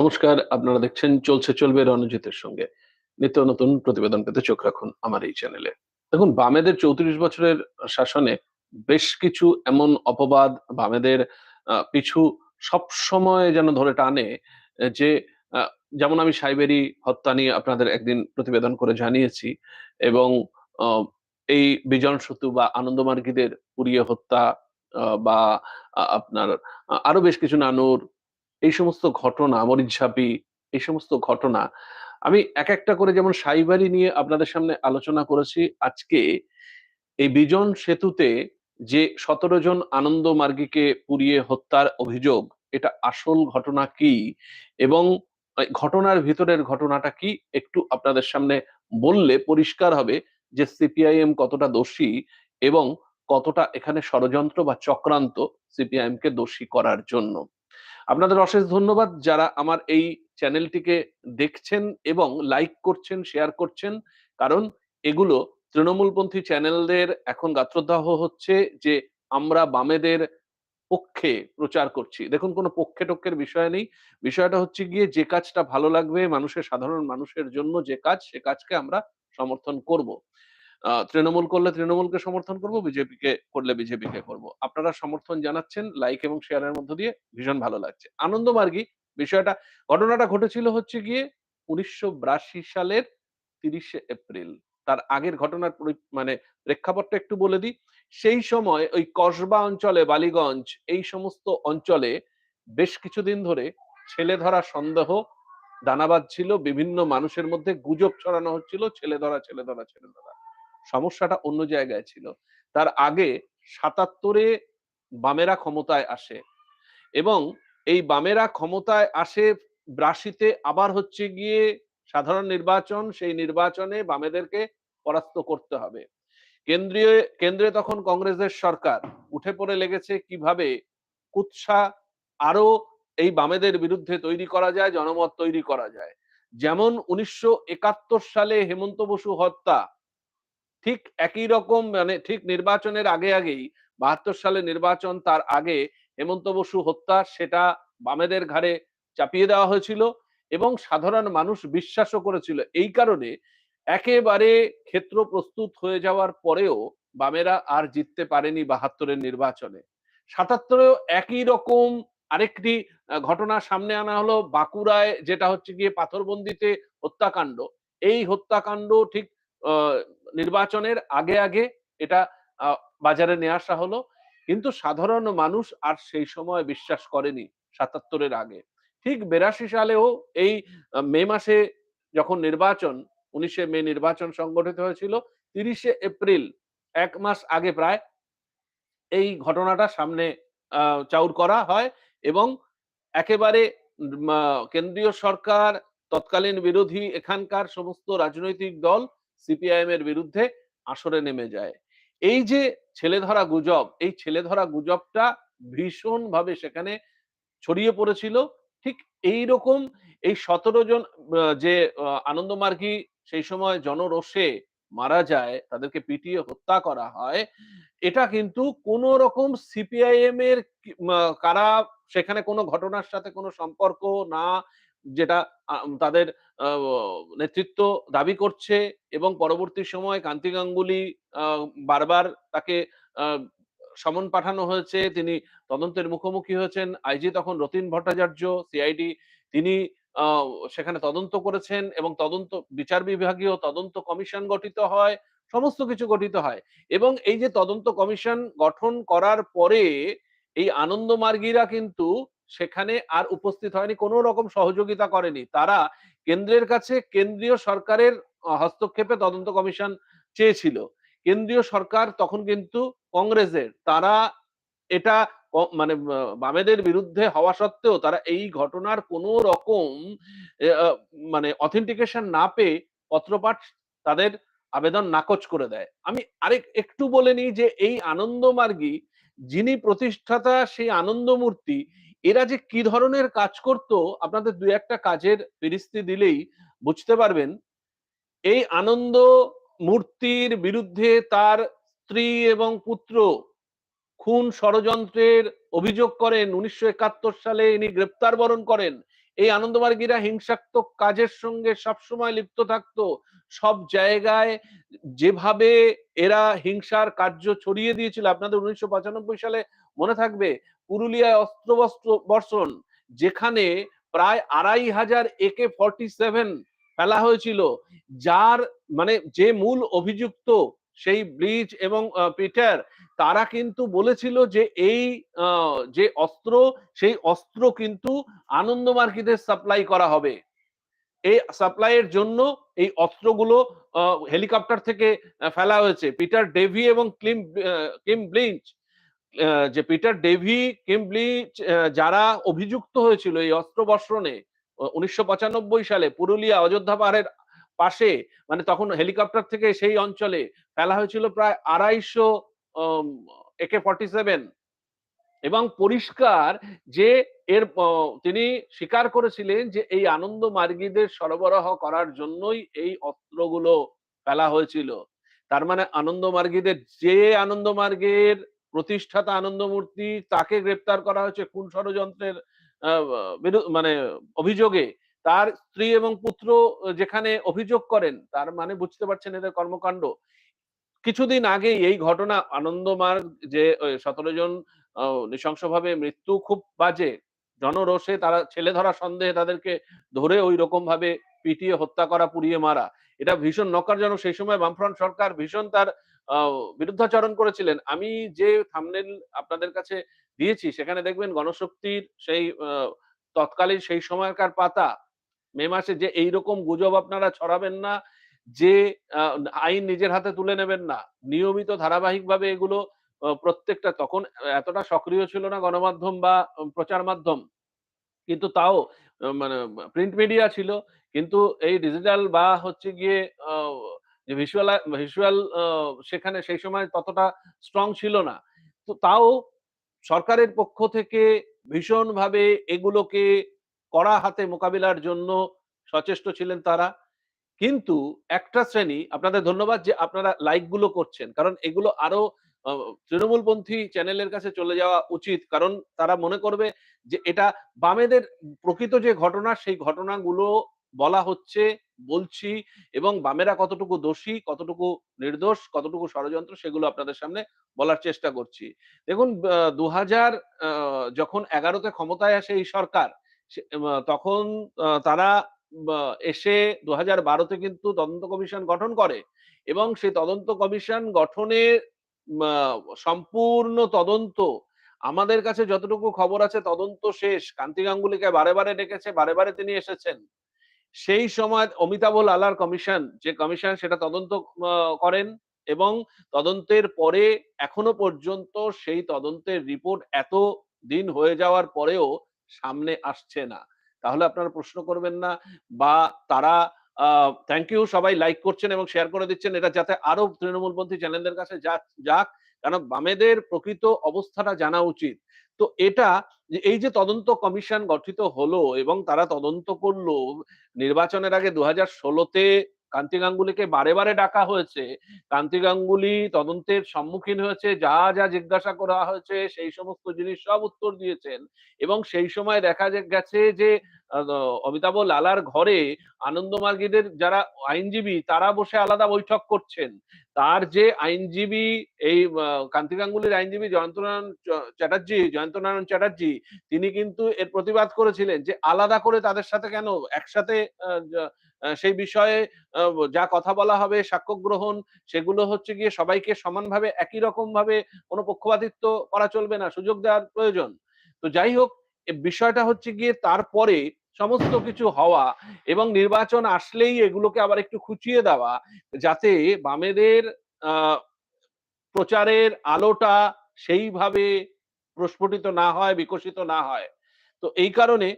নমস্কার, আপনারা দেখছেন চলছে চলবে রণজিতের সঙ্গে। নিত্য নতুন প্রতিবেদন পেতে চোখ রাখুন আমার এই চ্যানেলে। দেখুন, বামেদের চৌত্রিশ বছরের শাসনে বেশ কিছু এমন অপবাদ বামেদের পিছু সব সময় যেন ধরে টানে, যে যেমন আমি সাইবেরি হত্যা নিয়ে আপনাদের একদিন প্রতিবেদন করে জানিয়েছি এবং এই বিজন সতু বা আনন্দমার্গীদের পুড়িয়ে হত্যা বা আপনার আরও বেশ কিছু নানুর এই সমস্ত ঘটনা, মরিচঝাঁপি এই সমস্ত ঘটনা আমি এক একটা করে যেমন সাইবারি নিয়ে আপনাদের সামনে আলোচনা করেছি। আজকে এই বিজন সেতুতে যে ১৭ জন আনন্দ মার্গীকে পুড়িয়ে হত্যার অভিযোগ, এটা আসল ঘটনা কি? এবং ঘটনার ভিতরের ঘটনাটা কি? একটু আপনাদের সামনে বললে পরিষ্কার হবে যে সিপিআইএম কতটা দোষী এবং কতটা এখানে ষড়যন্ত্র বা চক্রান্ত সিপিআইএম কে দোষী করার জন্য। আপনাদের অশেষ ধন্যবাদ যারা আমার এই চ্যানেলটিকে দেখছেন এবং লাইক করছেন, শেয়ার করছেন। কারণ এগুলো তৃণমূলপন্থী চ্যানেলদের এখন গাত্রদাহ হচ্ছে যে আমরা বামেদের পক্ষে প্রচার করছি। দেখুন কোনো পক্ষে-টক্ষের বিষয় নেই। বিষয়টা হচ্ছে গিয়ে যে কাজটা ভালো লাগবে মানুষের সাধারণ মানুষের জন্য যে কাজ, সে কাজকে আমরা সমর্থন করব। তৃণমূল করলে তৃণমূলকে সমর্থন করব, বিজেপিকে করলে বিজেপিকে করব। আপনারা সমর্থন জানাচ্ছেন লাইক এবং শেয়ারের মধ্য দিয়ে ভীষণ ভালো লাগছে। আনন্দমার্গী বিষয়টা ঘটনাটা ঘটেছিল হচ্ছে গিয়ে ১৯৮২ সালের ৩০শে এপ্রিল। তার আগের ঘটনার মানে প্রেক্ষাপটটা একটু বলে দিই। সেই সময় ওই কসবা অঞ্চলে বালিগঞ্জ এই সমস্ত অঞ্চলে বেশ কিছুদিন ধরে ছেলে ধরা সন্দেহ দানা ছিল বিভিন্ন মানুষের মধ্যে গুজব ছড়ানো হচ্ছিল ছেলে ধরা, ছেলে ধরা, ছেলে ধরা। সমস্যাটা অন্য জায়গায় ছিল। তার আগে ৭৭ এ বামেরা ক্ষমতায় আসে এবং এই বামেরা ক্ষমতায় আসে ৮২ তে আবার হচ্ছে গিয়ে সাধারণ নির্বাচন। সেই নির্বাচনে বামেদেরকে পরাস্ত করতে হবে। কেন্দ্রীয় কেন্দ্রে তখন কংগ্রেসের সরকার। উঠে পড়ে লেগেছে কীভাবে কুৎসা আরও এই বামেদের বিরুদ্ধে তৈরি করা যায়, জনমত তৈরি করা যায়। যেমন ১৯৭১ সালে হেমন্ত বসু হত্যা ঠিক একই রকম মানে ঠিক নির্বাচনের আগে আগেই ৭২ সালে নির্বাচন তার আগে হেমন্ত বসু হত্যা, সেটা বামেদের ঘাড়ে চাপিয়ে দেওয়া হয়েছিল এবং সাধারণ মানুষ বিশ্বাসও করেছিল। এই কারণে একেবারে ক্ষেত্র প্রস্তুত হয়ে যাওয়ার পরেও বামেরা আর জিততে পারেনি বাহাত্তরের নির্বাচনে। ৭৭ এও একই রকম আরেকটি ঘটনা সামনে আনা হলো বাঁকুড়ায়, যেটা হচ্ছে গিয়ে পাথরবন্দিতে হত্যাকাণ্ড। এই হত্যাকাণ্ড ঠিক নির্বাচনের আগে, আগে এটা বাজারে নিয়ে আসা হলো। কিন্তু সাধারণ মানুষ আর সেই সময় বিশ্বাস করেনি সাতাত্তরের আগে। ঠিক ৮২ সালেও এই মে মাসে যখন নির্বাচন উনিশে মে নির্বাচন সংগঠিত হয়েছিল। তিরিশে এপ্রিল এক মাস আগে প্রায় এই ঘটনাটা সামনে চাউর করা হয় এবং একেবারে কেন্দ্রীয় সরকার, তৎকালীন বিরোধী এখানকার সমস্ত রাজনৈতিক দল সিপিআইএম এর বিরুদ্ধে আসরে নেমে যায়। এই যে ছেলেধরা গুজব, এই ছেলেধরা গুজবটা ভীষণভাবে সেখানে ছড়িয়ে পড়েছিল। ঠিক এইরকম এই ১৭ জন যে আনন্দমার্গী সেই সময় জনরোষে মারা যায়, তাদেরকে পিটিয়ে হত্যা করা হয়। এটা কিন্তু কোন রকম সিপিআইএম এর কারা সেখানে কোনো ঘটনার সাথে কোনো সম্পর্ক না যেটা তাদের নেতৃত্ব দাবি করছে এবং পরবর্তী সময়ে কান্তি গাঙ্গুলি বারবার তাকে সমন পাঠানো হয়েছে। তিনি তদন্তের মুখোমুখি হয়েছেন। আইজি তখন রতিন ভট্টাচার্য, সিআইডি তিনি সেখানে তদন্ত করেছেন এবং তদন্ত বিচার বিভাগীয় তদন্ত কমিশন গঠিত হয়। সমস্ত কিছু গঠিত হয় এবং এই যে তদন্ত কমিশন গঠন করার পরে এই আনন্দমার্গীরা কিন্তু সেখানে আর উপস্থিত হয়নি, কোন রকম সহযোগিতা করেনি। তারা কেন্দ্রের কাছে কেন্দ্রীয় সরকারের হস্তক্ষেপে তদন্ত কমিশন চেয়েছিল। কেন্দ্রীয় সরকার তখন কিন্তু কংগ্রেসের। তারা এটা মানে বামেদের বিরুদ্ধে হওয়া সত্ত্বেও তারা এই ঘটনার কোন রকম মানে অথেন্টিকেশন না পেয়ে পত্রপাঠ তাদের আবেদন নাকচ করে দেয়। আমি আরেক একটু বলে নিই যে এই আনন্দমার্গী যিনি প্রতিষ্ঠাতা সেই আনন্দমূর্তি এরা যে কি ধরনের কাজ করত, আপনাদের দু একটা কাজের ফিরিস্তি দিলেই বুঝতে পারবেন। এই আনন্দ মূর্তির বিরুদ্ধে তার স্ত্রী এবং পুত্র খুন ষড়যন্ত্রের অভিযোগ করেন। ১৯৭১ সালে ইনি গ্রেপ্তার বরণ করেন। এই আনন্দমার্গীরা হিংসাত্মক কাজের সঙ্গে সবসময় লিপ্ত থাকতো। সব জায়গায় যেভাবে এরা হিংসার কার্য ছড়িয়ে দিয়েছিল, আপনাদের উনিশশো পঁচানব্বই সালে মনে থাকবে, পুরুলিয়ায় অস্ত্র বস্ত্র বর্ষণ, যেখানে প্রায় আড়াই হাজার একে ফর্টি সেভেন ফেলা হয়েছিল, যার মানে যে মূল অভিযুক্ত সেই ব্রিজ এবং পিটার, তারা কিন্তু বলেছিল যে এই যে অস্ত্র, সেই অস্ত্র কিন্তু আনন্দমার্গীদের সাপ্লাই করা হবে। এই সাপ্লাইয়ের জন্য এই অস্ত্রগুলো হেলিকপ্টার থেকে ফেলা হয়েছে। পিটার ডেভি এবং ক্লিম কিম ব্লিঞ্চ যে পিটার ডেভি কিম ব্লিঞ্চ যারা অভিযুক্ত হয়েছিল এই অস্ত্র বর্ষণে উনিশশো পঁচানব্বই সালে পুরুলিয়া অযোধ্যা পাহাড়ের পাশে মানে তখন হেলিকপ্টার থেকে সেই অঞ্চলে ফেলা হয়েছিল প্রায় আড়াইশো একে ফর্টি সেভেন এবং পরিষ্কার যে এর তিনি স্বীকার করেছিলেন যে এই আনন্দ মার্গীদের সরবরাহ করার জন্যই এই অস্ত্রগুলো ফেলা হয়েছিল। তার মানে আনন্দ মার্গীদের, যে আনন্দ মার্গের প্রতিষ্ঠাতা আনন্দমূর্তি তাকে গ্রেপ্তার করা হয়েছে কোন ষড়যন্ত্রের মানে অভিযোগে। তার স্ত্রী এবং পুত্র যেখানে অভিযোগ করেন, তার মানে বুঝতে পারছেন এদের কর্মকাণ্ড। কিছুদিন আগেই এই ঘটনা আনন্দমার যে সতেরো জন নৃশংসভাবে মৃত্যু খুব বাজে। জনরোষে তারা ছেলে ধরা সন্দেহে তাদেরকে ধরে ওই রকম ভাবে পিটিয়ে হত্যা করা, পুড়িয়ে মারা। এটা ভীষণ নকারজনক। সেই সময় বামফ্রন্ট সরকার ভীষণ তার বিরুদ্ধাচরণ করেছিলেন। আমি যে থামনেল আপনাদের কাছে দিয়েছি, সেখানে দেখবেন গণশক্তির সেই তৎকালীন সেই সময়কার পাতা মে মাসে যে এইরকম গুজব আপনারা ছড়াবেন না, যে আইন নিজের হাতে তুলে নেবেন না। নিয়মিত ধারাবাহিকভাবে এগুলো প্রত্যেকটা তখন এতটা সক্রিয় ছিল না গণমাধ্যম বা প্রচার মাধ্যম। কিন্তু তাও মানে প্রিন্ট মিডিয়া ছিল। কিন্তু এই ডিজিটাল বা হচ্ছে গিয়ে যে ভিজুয়াল ভিজুয়াল সেখানে সেই সময় ততটা স্ট্রং ছিল না। তো তাও সরকারের পক্ষ থেকে ভীষণভাবে এগুলোকে কড়া হাতে মোকাবিলার জন্য সচেষ্ট ছিলেন তারা। কিন্তু একটা শ্রেণি, আপনাদের ধন্যবাদ যে আপনারা লাইকগুলো করছেন, কারণ এগুলো আরও তৃণমূলপন্থী চ্যানেলের কাছে চলে যাওয়া উচিত। কারণ তারা মনে করবে যে এটা বামেদের প্রকৃত যে ঘটনা, সেই ঘটনাগুলো বলা হচ্ছে, বলছি এবং বামেরা কতটুকু দোষী, কতটুকু নির্দোষ, কতটুকু ষড়যন্ত্র, সেগুলো আপনাদের সামনে বলার চেষ্টা করছি। দেখুন দু হাজার যখন এগারোতে ক্ষমতায় আসে এই সরকার তখন তারা এসে দু হাজার বারোতে কিন্তু তদন্ত কমিশন গঠন করে এবং সেই তদন্ত কমিশন গঠনের সম্পূর্ণ তদন্ত, আমাদের কাছে যতটুকু খবর আছে তদন্ত শেষ। কান্তি গাঙ্গুলিকে বারে বারে ডেকেছে, বারে বারে তিনি এসেছেন। সেই সময় অমিতাভ লালার কমিশন, যে কমিশন সেটা তদন্ত করেন এবং তদন্তের পরে এখনও পর্যন্ত সেই তদন্তের রিপোর্ট এত দিন হয়ে যাওয়ার পরেও সামনে আসছে না। তাহলে আপনারা প্রশ্ন করবেন না বা তারা থ্যাংক ইউ সবাই লাইক করছেন এবং শেয়ার করে দিচ্ছেন। এটা যাতে আরও তৃণমূলপন্থী চ্যানেলদের কাছে যাক কারণ বামেদের প্রকৃত অবস্থাটা জানা উচিত। তো এটা এই যে তদন্ত কমিশন গঠিত হলো এবং তারা তদন্ত করল, নির্বাচনের আগে দু হাজার ষোলোতে কান্তি গাঙ্গুলিকে বারে বারে ডাকা হয়েছে। কান্তি গাঙ্গুলি তদন্তের সম্মুখীন হয়েছে, যা যা জিজ্ঞাসা করা হয়েছে, সেই সমস্ত জিনিস সব উত্তর দিয়েছেন। এবং সেই সময় দেখা গেছে যে অমিতাভ লালার ঘরে আনন্দ আনন্দমার্গীদের যারা আইনজীবী, তারা বসে আলাদা বৈঠক করছেন। তার যে আইনজীবী, এই কান্তি গাঙ্গুলির আইনজীবী জয়ন্তনারায়ণ চ্যাটার্জি জয়ন্তনারায়ণ চ্যাটার্জি, তিনি কিন্তু এর প্রতিবাদ করেছিলেন যে আলাদা করে তাদের সাথে কেন একসাথে সেই বিষয়ে যা কথা বলা হবে, সাক্ষ্য গ্রহণ, সেগুলো হচ্ছে গিয়ে সবাইকে সমানভাবে, একই রকম ভাবে কোনো পক্ষপাতিত্ব করা চলবে না, সুযোগ দেওয়ার প্রয়োজন। তো যাই হোক বিষয়টা হচ্ছে গিয়ে তারপরে সমস্ত কিছু হওয়া এবং নির্বাচন আসলেই এগুলোকে আবার একটু খুঁচিয়ে দেওয়া যাতে বামেদের প্রচারের আলোটা সেইভাবে প্রস্ফুটিত না হয়, বিকশিত না হয়। তো এই কারণে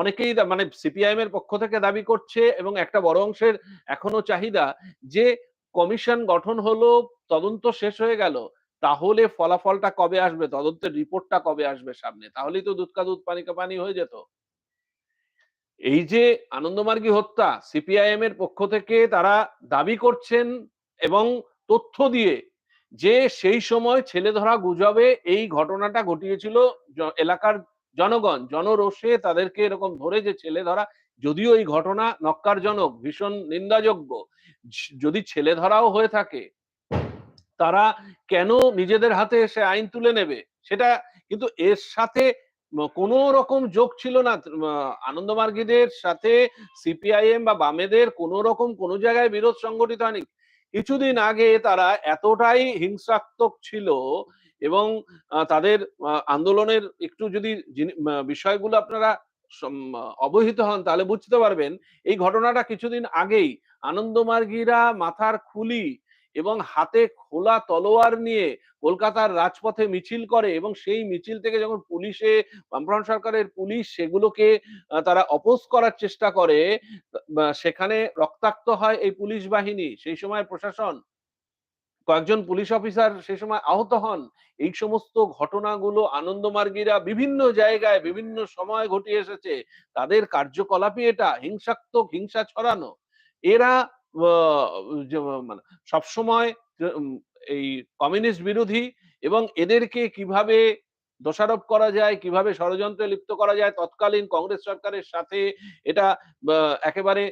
অনেকেই মানে সিপিআইএম এর পক্ষ থেকে দাবি করছে এবং একটা বড় অংশের এখনও চাহিদা যে কমিশন গঠন হলো, তদন্ত শেষ হয়ে গেল তাহলে ফলাফলটা কবে আসবে? তদন্তের রিপোর্টটা কবে আসবে সামনে? তাহলেই তো দুধ কা দুধ, পানি কা পানি হয়ে যেত। এই যে আনন্দমার্গী হত্যা, সিপিআইএম এর পক্ষ থেকে তারা দাবি করছেন এবং তথ্য দিয়ে যে সেই সময় ছেলে ধরা গুজবে, এই ঘটনাটা ঘটিয়েছিল এলাকার জনগণ। জনরোষে তাদেরকে এরকম ধরে যে ছেলে ধরা, যদিও এই ঘটনা নক্কারজনক, ভীষণ নিন্দাযোগ্য। যদি ছেলে ধরাও হয়ে থাকে তারা কেন নিজেদের হাতে এসে আইন তুলে নেবে? সেটা কিন্তু এর সাথে কোনো রকম যোগ ছিল না। আনন্দমার্গীদের সাথে সিপিআইএম বা বামেদের কোনো রকম কোনো জায়গায় বিরোধ সংগঠিত হয়নি। কিছুদিন আগে তারা এতটাই হিংসাত্মক ছিল এবং তাদের আন্দোলনের একটু যদি বিষয়গুলো আপনারা অবহিত হন তাহলে বুঝতে পারবেন। এই ঘটনাটা কিছুদিন আগেই আনন্দমার্গীরা মাথার খুলি এবং হাতে খোলা তলোয়ার নিয়ে কলকাতার রাজপথে মিছিল করে এবং সেই মিছিল থেকে যখন পুলিশে, বামফ্রন্ট সরকারের পুলিশ সেগুলোকে তারা অপোজ করার চেষ্টা করে সেখানে রক্তাক্ত হয় এই পুলিশ বাহিনী, সেই সময় প্রশাসন, কয়েকজন পুলিশ অফিসার সেই সময় আহত হন। এই সমস্ত ঘটনাগুলো আনন্দমার্গীরা বিভিন্ন জায়গায় বিভিন্ন সময় ঘটিয়ে এসেছে। তাদের কার্যকলাপই এটা, হিংসাত্মক, হিংসা ছড়ানো। এরা মানে সবসময় এই কমিউনিস্ট বিরোধী এবং এদেরকে কীভাবে দোষারোপ করা যায়, কীভাবে ষড়যন্ত্রে লিপ্ত করা যায়, তৎকালীন কংগ্রেস সরকারের সাথে এটা একেবারে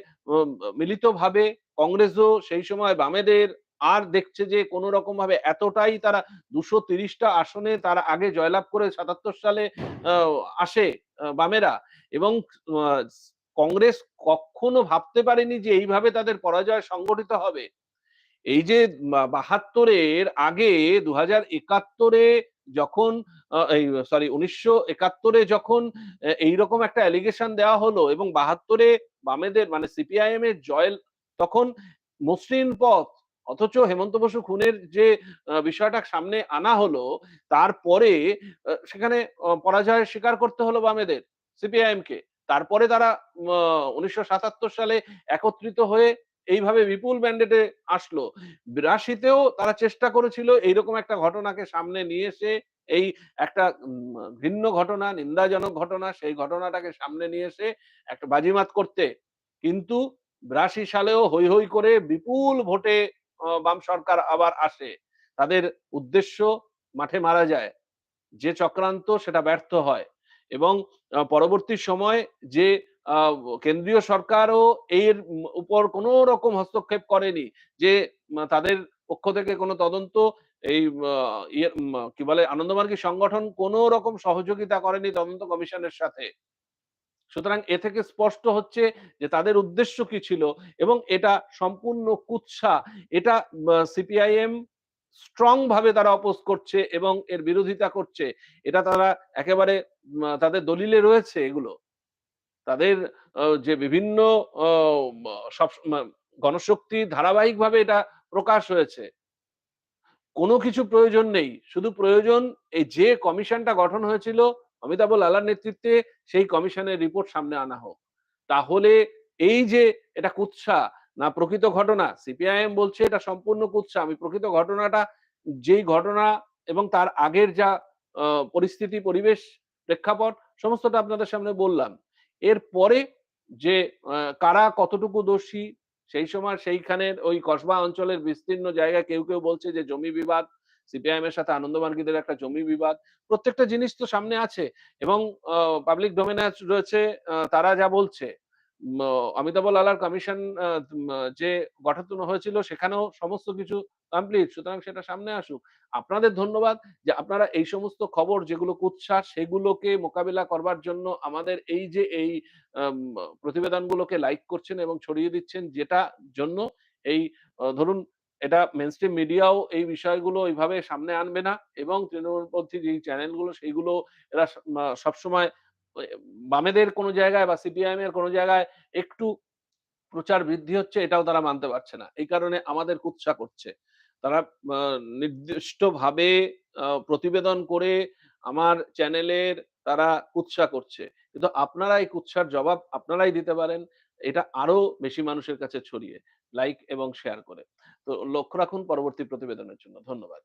মিলিতভাবে কংগ্রেসও সেই সময় বামেদের আর দেখছে যে, কোনো রকম ভাবে এতটাই তারা দুশো তিরিশটা আসনে তারা আগে জয়লাভ করে সাতাত্তর সালে আসে বামেরা এবং কংগ্রেস কখনো ভাবতে পারেনি যে এইভাবে তাদের পরাজয় সংগঠিত হবে। এই যে বাহাত্তরের আগে দু হাজার একাত্তরে যখন এই সরি উনিশশো একাত্তরে যখন এইরকম একটা অ্যালিগেশন দেওয়া হলো এবং বাহাত্তরে বামেদের মানে সিপিআইএম এর জয় তখন মসৃণ পথ অথচ হেমন্ত বসু খুনের যে বিষয়টা সামনে আনা হলো তারপরে সেখানে আহ, পরাজয় স্বীকার করতে হলো বামেদের সিপিআইএম কে। তারপরে তারা উনিশশো সাতাত্তর সালে একত্রিত হয়ে এইভাবে বিপুল ম্যান্ডেটে আসলো। বিরাশিতেও তারা চেষ্টা করেছিল এইরকম একটা ঘটনাকে সামনে নিয়ে এসে এই একটা ভিন্ন ঘটনা, নিন্দাজনক ঘটনা, সেই ঘটনাটাকে সামনে নিয়ে এসে একটা বাজিমাত করতে। কিন্তু বিরাশি সালেও হই হই করে বিপুল ভোটে বাম সরকার আবার আসে। তাদের উদ্দেশ্য মাঠে মারা যায়। যে চক্রান্ত সেটা ব্যর্থ হয়। এবং পরবর্তী সময় যে কেন্দ্রীয় সরকারও এর উপর কোনো রকম হস্তক্ষেপ করেনি যে তাদের পক্ষ থেকে কোনো তদন্ত এই ইয়ে কি বলে, আনন্দমার্গী সংগঠন কোনো রকম সহযোগিতা করেনি তদন্ত কমিশনের সাথে। সুতরাং এ থেকে স্পষ্ট হচ্ছে যে, তাদের উদ্দেশ্য কি ছিল এবং এটা সম্পূর্ণ কুৎসা। এটা সিপিআইএম স্ট্রং ভাবে তারা অপোজ করছে এবং এর বিরোধিতা করছে, এটা তারা একেবারে তাদের দলিলে রয়েছে এগুলো। তাদের যে বিভিন্ন সব গণশক্তি ধারাবাহিকভাবে এটা প্রকাশ হয়েছে। কোনো কিছু প্রয়োজন নেই। শুধু প্রয়োজন এই যে কমিশনটা গঠন হয়েছিল অমিতাভ লালার নেতৃত্বে, সেই কমিশনের রিপোর্ট সামনে আনা হোক। তাহলে এই যে এটা কুৎসা না প্রকৃত ঘটনা। সিপিআইএম বলছে এটা সম্পূর্ণ কুৎসা। আমি প্রকৃত ঘটনাটা, যেই ঘটনা এবং তার আগের যা পরিস্থিতি, পরিবেশ, প্রেক্ষাপট, সমস্তটা আপনাদের সামনে বললাম। এরপরে যে কারা কতটুকু দোষী, সেই সময় সেইখানের ওই কসবা অঞ্চলের বিস্তীর্ণ জায়গায় কেউ কেউ বলছে যে জমি বিবাদ, সিপিআইএম এর সাথে আনন্দমার্গীদের একটা জমি বিবাদ, প্রত্যেকটা জিনিস তো সামনে আছে। এবং পাবলিক ডোমেনে রয়েছে তারা যা বলছে। অমিতাভ লালার কমিশন যে গঠন হয়েছিল সেখানেও সমস্ত কিছু কমপ্লিট সুতরাং সেটা সামনে আসুক। আপনাদের ধন্যবাদ যে আপনারা এই সমস্ত খবর যেগুলো কুৎসা, সেগুলোকে মোকাবিলা করবার জন্য আমাদের এই যে এই প্রতিবেদনগুলোকে লাইক করছেন এবং ছড়িয়ে দিচ্ছেন যেটা জন্য এই ধরুন এটা মেনস্ট্রিম মিডিয়াও এই বিষয়গুলো এইভাবে সামনে আনবে না এবং তৃণমূলপন্থী যে চ্যানেলগুলো সেইগুলো এরা সবসময় বামেদের কোনো জায়গায় বা সিপিআইএম এর কোনো জায়গায় একটু প্রচার বৃদ্ধি হচ্ছে, এটাও তারা মানতে পারছে না। এই কারণে আমাদের কুৎসা করছে। তারা নির্দিষ্টভাবে প্রতিবেদন করে আমার চ্যানেলের তারা কুৎসা করছে। কিন্তু আপনারা এই কুৎসার জবাব আপনারাই দিতে পারেন, এটা আরও বেশি মানুষের কাছে ছড়িয়ে, লাইক এবং শেয়ার করে। তো লক্ষ্য রাখুন পরবর্তী প্রতিবেদনের জন্য। ধন্যবাদ।